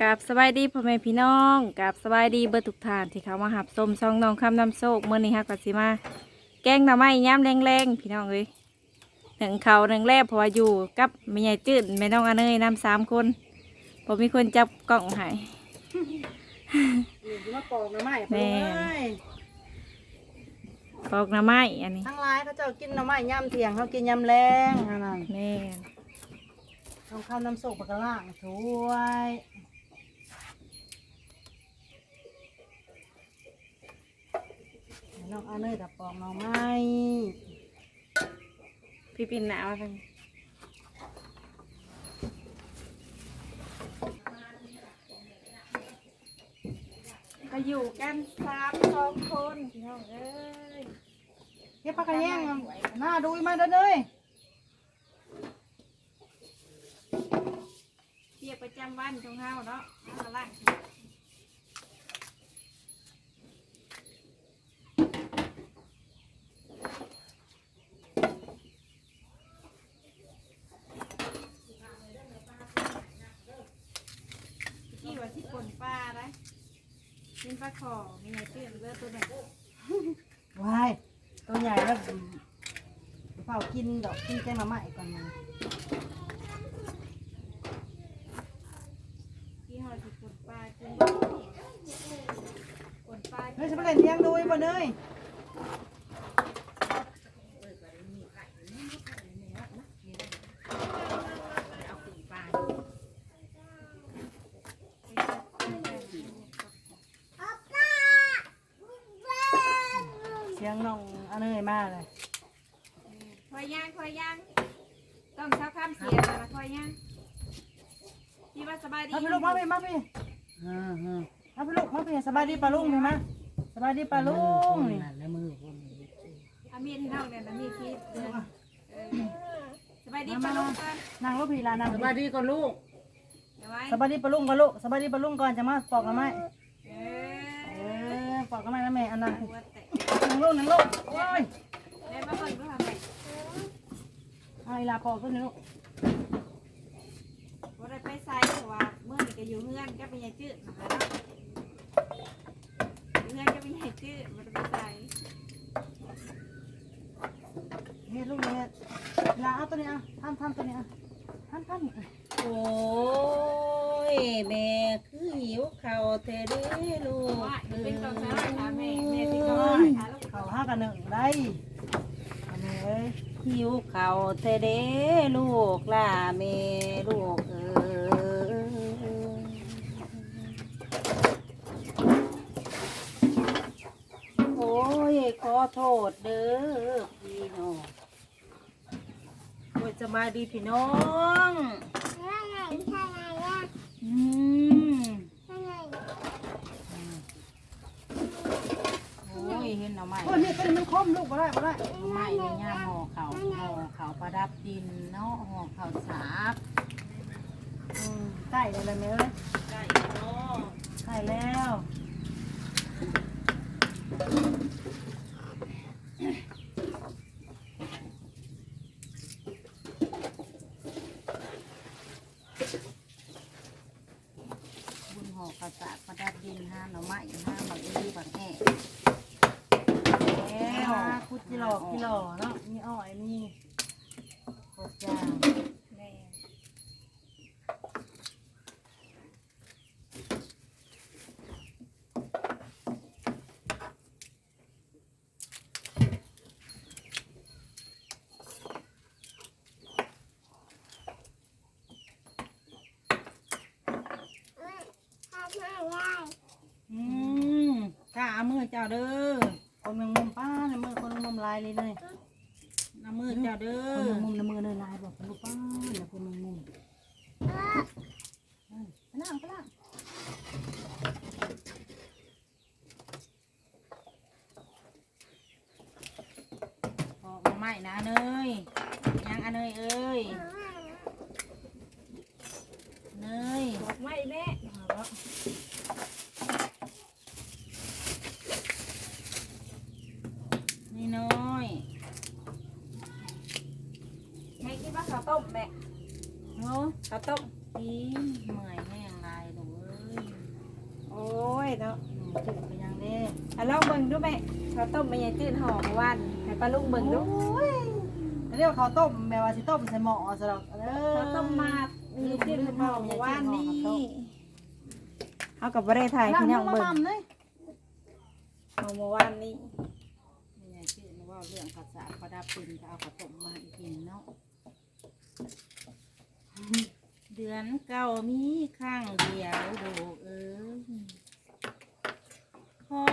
กับสบายดีพ่อแม่พี่น้องกับสบายดีเบิดทุกทานที่เขามาหับส้มช่องน้องคำน้ำโซกเมื่อนี้ฮักกัสิมา แกงหน่อไม้ย้ำแรงๆพี่น้องเอ้ยหนึ่งเขาหนึ่งแรกเพราะว่าอยู่กับแม่ใหญ่จืดแม่น้องอเนยนำสามคนผมมีคนจับกล่องให้อยู่มาปอกหน่อไม้แม่ปลูกเลยปอกหน่อไม้อันนี้ทั้งหลายเขาเจ้ากินหน่อไม้ย่ำเที่ยงเขากินยำแรงนั่นน่ะแม่นต้องข้าวน้ำสุกปากกะล่างถ้วย น้องเอาเนยแต่ปอกน่องไม้พี่ปินหนาวทางก็อยู่กันสามสองคนพี่น้องเอ้ยเฮ็ดปลากระแยงหน้าดูอีมาเด้อเด้ยเรียกประจำวันของเฮาเนาะเอาละล่ะที่ว่าที่ปนปลาได้เป็นปลาขอมีไงเตื้อนเลือตัวหนึ่งว้ายตัวใหญ่แล้วเฝ้ากินดอกกินแกงหน่อไม้ก่อนนะที่เฮาที่ปนปลาจริงปนปลาเฮ้ยจะไปเล่นเลี้ยงดูอีบ่เด้ย เสียงน้องเอาเนยมาเลย ค อยย่างคอยย่างต้องเช้าข้ามเสียแล้วคอยย่างพี่ว่าสบายดีมาพี่ลูกมาพี่มาพี่อ่าฮะมาพี่ลูกมาพี่สบายดีปลาลุงนี่มาสบายดีปลาลุงนี่อามีที่น้องเนี่ยนะมีที่เดือนเออสบายดีปะลูกกันนั่งลูกพี่ลานั่งสบายดีก่อนลูกเดี๋ยวไว้สบายดีปลาลุงก่อนลูกสบายดีปลาลุงก่อนจะมาปอกกันไหมเอเอออปอกกันไหมนะแม่อันนั้นหัวแตะนั่งลูกนั่งลูกโอ้ยแม่มาเบิ่งดูค่ะแม่ เอาอีลาปอกขึ้นนี่ลูกบ่ได้ไปใส่เพราะว่าเมื่อนี่ก็อยู่เฮือนก็เป็นยายจืดนะคะเนาะอยู่เฮือนก็เป็นยายจืดบ่ได้ไปใส่เฮ็ดลูกเนี่ยลาเอาตัวนี้อะท่านท่านตัวนี้อะท่านท่โอ้ยแม่คือหิวข้าวเทเด้ลูกว่าเป็นตัวสาอถามแม่แม่สิก็หาลูกเขาห้ากันหนึ่งได้อันนี้เอ้ย หิวข้าวเทเด้ลูกล่าแม่ลูกเออโอ้ยขอโทษเด้อพี่น้องโอ้ยสบายดีพี่น้องอืม โอ้ย เห็นหน่อไม้โอ้ยนี่ตัวนี้มันคมลูกบ่ได้บ่ได้หน่อไม้ในย่ามห่อเขาห่อเขาประดับดินเนาะห่อเขาสาบอืมใกล้เลยแม่เอ้ยไก่เนาะใกล้แล้วบุญห่อเขาสาบประดับดินห้าหน่อไม้ห้าหน่ออีบังแอ่แล้แล้วว คุดกิโลกิโลเนาะ มีอ้อยมีหกอย่างแม่อืมกล้าเอามือเจ้าเด้อคนแมงมุมป้าในมือคนแมงมุม ลายเลยเลยน้ำมือเจ้าเด้คนอแมงมุมในมือเลยลายบอกคนลูกป้าเนี่ยคนแมงมุมเอ้ยไปนั่งไปนั่งห่อหน่อไม้นะเนยยังอันเนยเอ้ยเนยบอกไม่แม่ นี่น้อย แม่คิดว่า ข้าวต้มแม่เนาะข้าวต้มกินเมื่อยแห้งลายหนูเอ้จืดเป็นยังเด้อะลองเบิ่งดูแม่ข้าวต้มแม่ยายจืดห่อเมื่อวานให้ป้าลุงเบิ่งดูโอ้ยเรียกว่าข้าวต้มแม่ว่าสิต้มใส่หม้อซะดอกเด้อข้าวต้มมาดแม่ยายจืดห่อเมื่อวานนี่เอากับบ่ได้ถ่ายนั่งพี่น้องมาเบิ่งทำเลยห่อเมื่อวานนี้ไม่ใช่ชื่อว่าเรื่องภาษาประดับปืนก็เอาขนมมาอีกทีเนาะ เดือนเก่ามีข้างเดียวโดเอ้ยขอ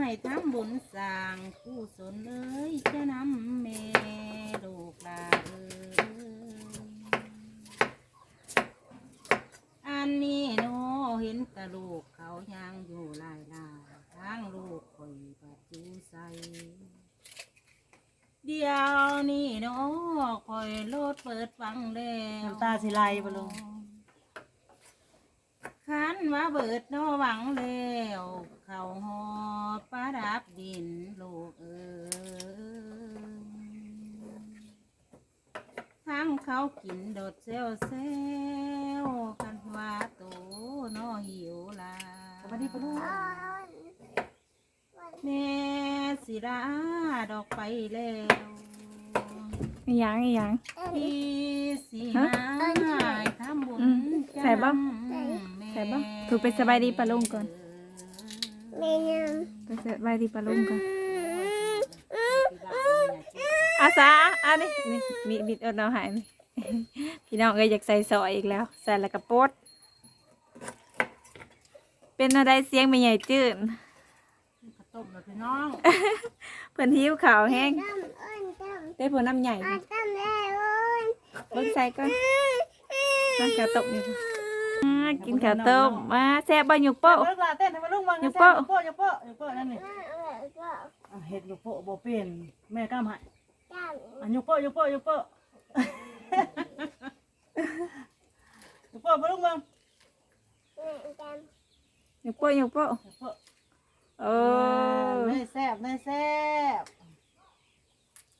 ให้ทำบุญสร้างผู้สนเอ้ยจะนำเมลูกลาเอ้ยอันนี้โนเห็นตะลูกเขายังอยู่หลายลายทางลูกคอยปัดจูใส เดี๋ยวนี้เนาะค อยโลดเปิดฟังแล้วน้ำตาสิไหลบ่ลุงขันว่าเบิดเนอหวังแล้วเขาหอประดับดินลูกเอ้ยทั้งเขากินโดดเซลเซลกันว่าโตเนอหิวลาสวัสดีปะลุงแม่สิดาดอกไปแล้ว อีหยังอีหยัง พี่สีฮะมาทำบุญอืมใส่บ่จำแม่ใส่บ่ถูกไปสบายดีปะลุงก่อนไปสบายดีป้าลุงก่อนอาสาอันนี้นี่มีบิดเอาเราหายนี่พี่น้องก็อยากใส่ซอยอีกแล้วใส่แล้วก็โปดเป็นอะไรเสียงไม่ใหญ่จืดข้าวต้มเลยพี่น้อง เพิ่นหิวขาวแห้งได้ผลน้ำใหญ่นี่เบิ่งใส่ก่อ นมาข้าวต้มนี่ค่ะอ่ากินข้าวต้มมาแซ่บบ่หยุกโป๊ะเลิกลาเต้นให้ปะลุงบังยกแซ่โป๊ะบยกโ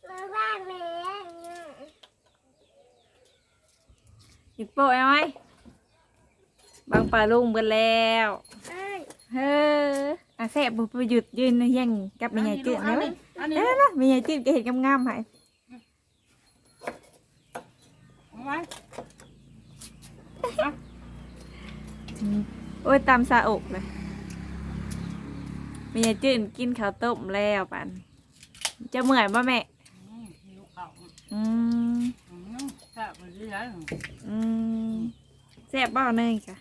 ป๊ะยกโป๊ะยกโป๊ะนั่นนี่อะเฮ็ดยกโป๊ะบ่เป็นแม่กล้ามให้อะยกโป๊ะยกโป๊ะยกโป๊ะยกโป๊ะปะลุงบังหยุกโป๊ะหยุกโป๊ะยกโป๊ะโอ้เนยแซ่บเนยแซ่บหยุกโป๊ะเอาไหมบางปลาลุงเบิดแล้วเฮ้ออาแซ่บบุปหยุดยืนยังกับแม่ใหญ่จืดนะเว้ยอันนี้เอ้ยนะแม่ใหญ่จืดก็เห็นงามๆใหายเอาไว้โอ้ยตามซาอกเลยแม่ใหญ่จืดกินข้าวต้มแล้วปันจะเมื่อยป่ะแม่อืมหิวข้าว อืมอืมแซ่บไปเรื่อยอืมแซ่บบ้าเนยจ้ะ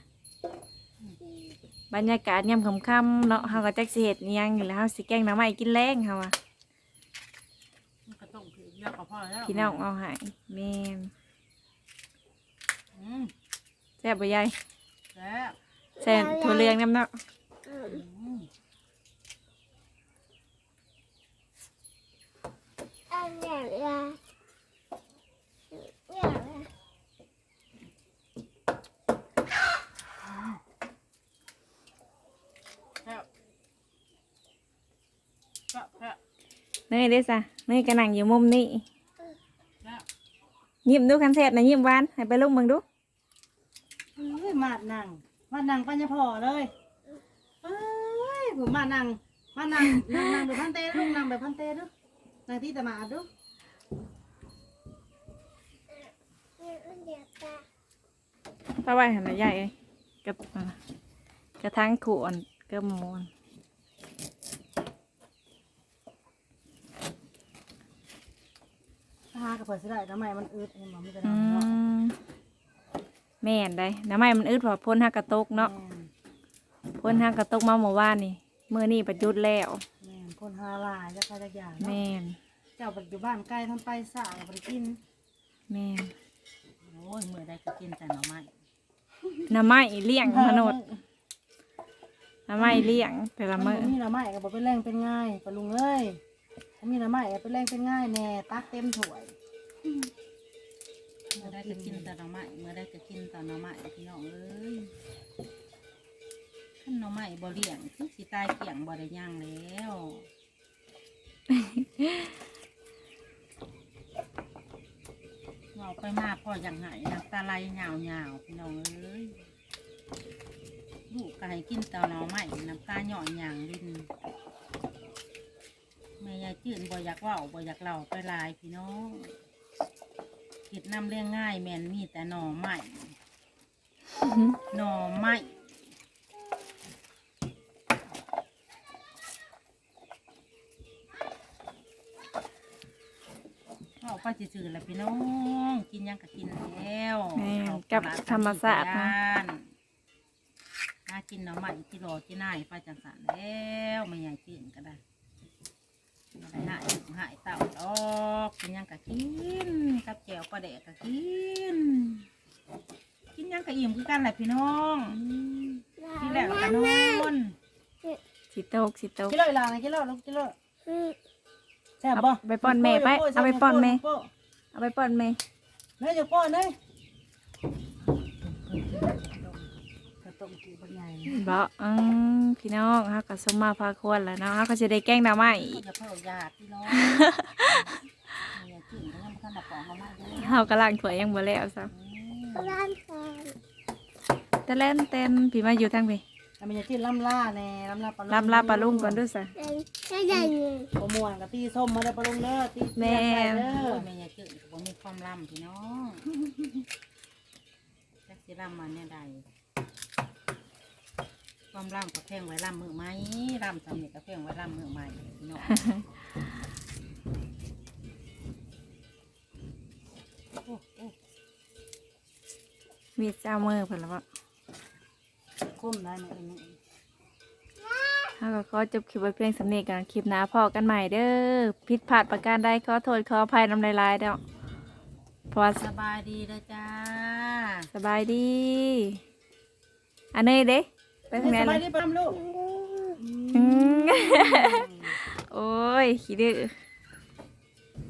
บรรยากาศยามค่ำๆเนาะเฮาก็จักสิเฮ็ดอิหยังอยู่แล้วเฮาสิแกงหน้ำไม้กินแรงเฮาว่าข้าวต้มคือเยอะกว่าพ่อแล้วพี่น้องเอาใหายแม่นอืมแซ่บบ่ยายแซ่บแซ่บถั่วเหลืองน้ำเนาะอืมแซ่บแซ่บแซ่บ เนยเด้อซะเนยก็นั่งอยู่มุมนี้แซ่บยิ้มดูคันแซ่บนะยิ้มหวานให้ไปลุงมึงดูเอ้ยมาดนั่งมาดนั่งปัญญาพอเลยเอ้ยผมมานั่งมานั่งนั่งนั่งแบบพันเต้ลูกนั่งแบบพันเต้ดูนั่งที่ตะหมาดดูป้าไว้หันใหญ่เอ้ยกับอ่ากระทั่งขวนกับหมูน หากระเปิดสิได้ทำไมมันอึดเห็นบ่มีแต่อืน้ำเนาะมแม่นได้น้ำไม้มันอึดเพอพ้นหักกระตกเนาะแม่นพ้นหักกระตกมาเมื่อวานนี่มื้อนี้ประยุทธ์แล้ว แม่นคนหาหลายจะใครจะอย่างเนาะแม่นเจ้าปัจจุบันใกล้ทำไปสากับไปกินแม่นโอ้ยเมื่อได้ก็กินแต่หน่อไม้น้ำไม้เลี้ยงมนุษย์น้ำไม้เลี้ยงแต่ละมันมื้อบ่มีน้ำไม้ก็บอกเป็นแรงเป็นง่ายปะลุงเอ้ย ถ้ามีน้ำไม้ก็เป็นแรงเป็นง่ายแน่ตักเต็มถ้วยเมื่อได้ก็กินแต่หน่อไม้เมื่อได้ก็กินแต่หน่อไม้พี่น้องเอ้ยขั้นหน่อไม้บ่เลี้ยงคือสิตายเกี่ยงบ่ได้ย่างแล้วเราไปมากพออย่างไหนน้ำตาไหลยาวๆพี่น้องเอ้ยลูกก็ให้กินเตาหน่อไม้น้ำตาหย่อนอย่างดิน จื่นบ่อยากเว่าบ่อยากเล่าไปหลายพี่น้องคิดนำเรื่องง่ายแม่นมีแต่หน่อไม้หน่อไม้เอาไปซื่อๆแหละพี่น้อง กินหยังก็กินแล้วแม่นเอากับปลธรรมชาติทำนะนหากินหน่อไม้ที่รอที่น่ายไปจังสันแล้วไม่ใหญ่จื่นก็ได้บ่ได้ หายหายเต่าดอกกินหยังก็กินกับแจวปลาแดกก็กิน กินหยังก็อิ่มคือกันแหละพี่น้องที่แล้วก็นอนสิโตกสิโตกกิโลอีหลานะกิโลลูกกิโลแซ่บบ่เอาไปป้อนแม่ไปเอาไปป้อนแม่เอาไปป้อนแม่แม่จะป้อนเลยกระต้มกีบใหญ่บ่อืม พี่น้องเฮาก็สมมาพาควรแล้วเนาะเฮาก็สิได้แกงหน่อไม้ก็จะเพิ่มยาพี่น้องไม่ใหญ่จื่นก็ยังไม่ทันได้ปอกมาไม่เลยเฮาก็ล้างถ้วยยังบ่แล้วซะร้านแฟนแต่เล่นเต้นพี่มาอยู่ทางพี่แล้วมันจะกินล่ำล่าแน่ล่ำล่าปลาลำลาปลาลุงก่อนดูซะ เป็นแค่ใหญ่เงินปลาม่วงกับตีส้มมาได้ปลาลุงเด้อตีแม่ เด้โอ้อยแม่ยายจืดผมมีความลำพี่น้องจักสิลำมาเนี่ยใด ความลำกับแพงไว้ลำมือไหมลำสำเนียกับแพงไว้ลำมือใหม่พี่น้องโอ้โอ้มีเจ้ามือเพิ่นแล้วบ่คุ้มได้ไหมอันนี้เฮาก็ขอจบคลิปไว้เพียงสำเนียกันคลิปหน้าพอกันใหม่เด้อผิดพลาดประการใดขอโทษขออภัยนำลายๆเด้อพราะว่าสบายดีเลยจ้า สบายดี อันนี้เด้ ไปทางไหนสเลบายยดีปลาลูก อืมโอ้ยขี้ดื้อ